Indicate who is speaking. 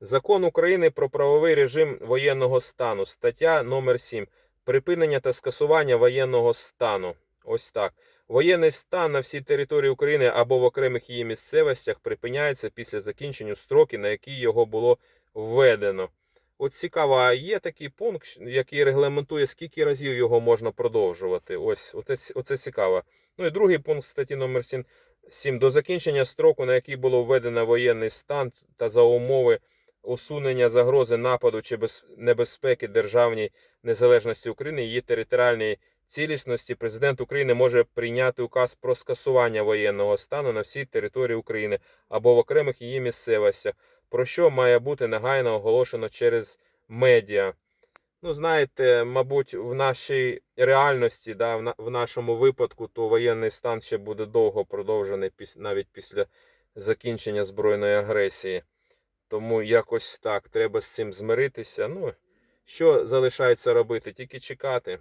Speaker 1: Закон України про правовий режим воєнного стану. Стаття номер 7. Припинення та скасування воєнного стану. Ось так. Воєнний стан на всій території України або в окремих її місцевостях припиняється після закінчення строки, на які його було введено. От цікаво, а є такий пункт, який регламентує, скільки разів його можна продовжувати. Ось, оце, оце цікаво. Ну і другий пункт статті номер 7. 7. До закінчення строку, на який було введено воєнний стан та за умови усунення загрози нападу чи небезпеки державній незалежності України, її територіальній цілісності, президент України може прийняти указ про скасування воєнного стану на всій території України або в окремих її місцевостях, про що має бути негайно оголошено через медіа. Ну, знаєте, мабуть, в нашій реальності, да, в, на, в нашому випадку, то воєнний стан ще буде довго продовжений навіть після закінчення збройної агресії. Тому якось так, треба з цим змиритися. Ну, що залишається робити? Тільки чекати.